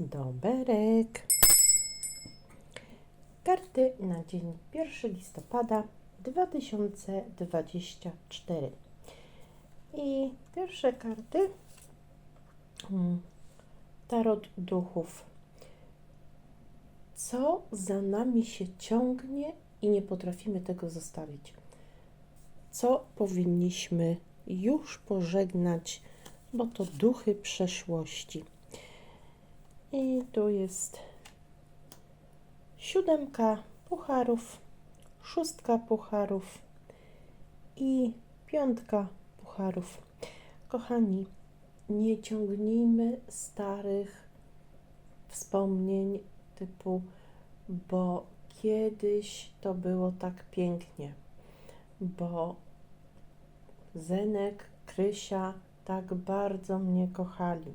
Doberek. Karty na dzień 1 listopada 2024. I pierwsze karty mm, Tarot Duchów. Co za nami się ciągnie i nie potrafimy tego zostawić? Co powinniśmy już pożegnać, bo to duchy przeszłości. I tu jest siódemka pucharów, szóstka pucharów i piątka pucharów. Kochani, nie ciągnijmy starych wspomnień typu, bo kiedyś to było tak pięknie, bo Zenek, Krysia tak bardzo mnie kochali.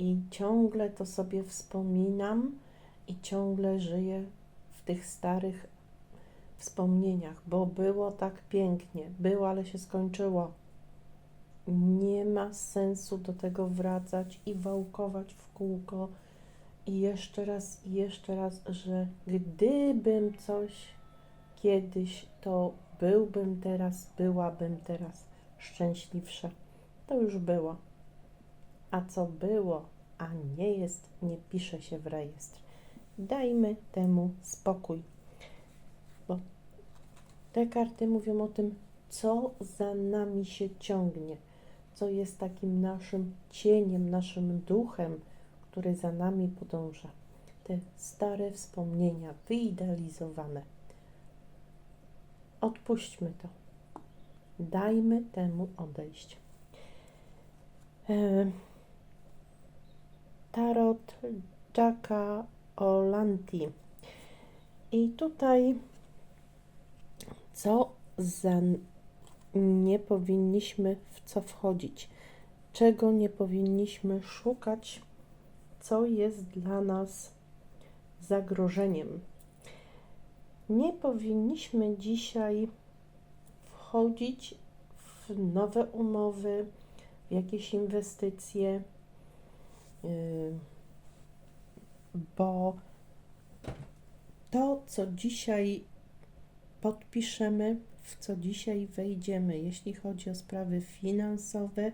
I ciągle to sobie wspominam i ciągle żyję w tych starych wspomnieniach, bo było tak pięknie. Było, ale się skończyło. Nie ma sensu do tego wracać i wałkować w kółko i jeszcze raz, i jeszcze raz, że gdybym coś kiedyś, to byłbym teraz, byłabym teraz szczęśliwsza. To już było. A co było, a nie jest, nie pisze się w rejestr. Dajmy temu spokój. Bo te karty mówią o tym, co za nami się ciągnie, co jest takim naszym cieniem, naszym duchem, który za nami podąża. Te stare wspomnienia, wyidealizowane. Odpuśćmy to. Dajmy temu odejść. E, tarot Jacka Olanti. I tutaj co za nie powinniśmy w co wchodzić, czego nie powinniśmy szukać, co jest dla nas zagrożeniem. Nie powinniśmy dzisiaj wchodzić w nowe umowy, w jakieś inwestycje, bo to, co dzisiaj podpiszemy, w co dzisiaj wejdziemy, jeśli chodzi o sprawy finansowe,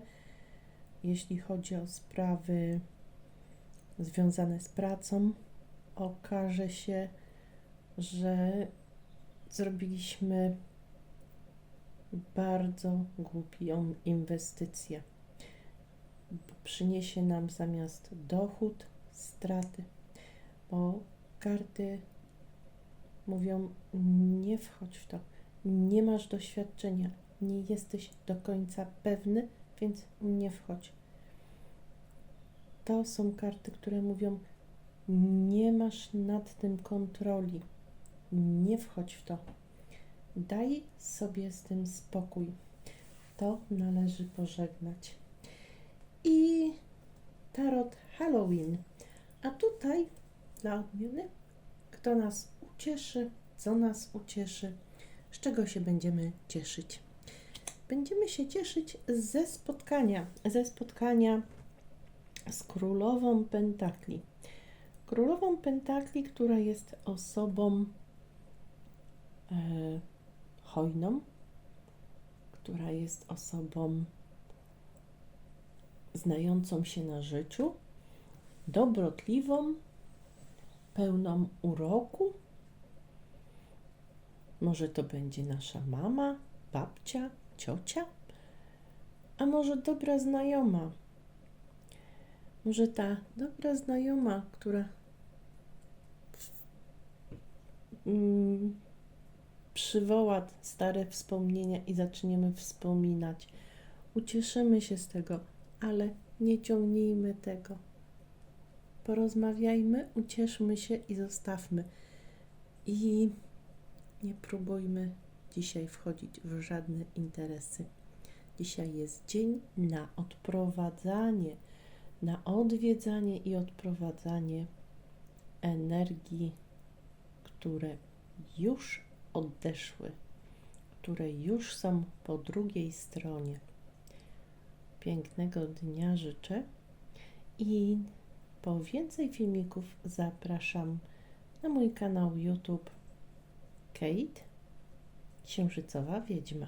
jeśli chodzi o sprawy związane z pracą, okaże się, że zrobiliśmy bardzo głupią inwestycję. Przyniesie nam zamiast dochód straty, bo karty mówią: nie wchodź w to, nie masz doświadczenia, nie jesteś do końca pewny, więc nie wchodź. To są karty, które mówią: nie masz nad tym kontroli, nie wchodź w to. Daj sobie z tym spokój. To należy pożegnać. I tarot Halloween. A tutaj dla odmiany, kto nas ucieszy, co nas ucieszy, z czego się będziemy cieszyć. Będziemy się cieszyć ze spotkania, ze spotkania z królową Pentakli. Królową Pentakli, która jest osobą e, hojną, która jest osobą znającą się na życiu, dobrotliwą, pełną uroku. Może to będzie nasza mama, babcia, ciocia, a może dobra znajoma. Może ta dobra znajoma, która mm, przywoła stare wspomnienia i zaczniemy wspominać. Ucieszymy się z tego, ale nie ciągnijmy tego. Porozmawiajmy, ucieszmy się i zostawmy. I nie próbujmy dzisiaj wchodzić w żadne interesy. Dzisiaj jest dzień na odprowadzanie, na odwiedzanie i odprowadzanie energii, które już odeszły, które już są po drugiej stronie. Pięknego dnia życzę i po więcej filmików zapraszam na mój kanał YouTube Kate Księżycowa Wiedźma.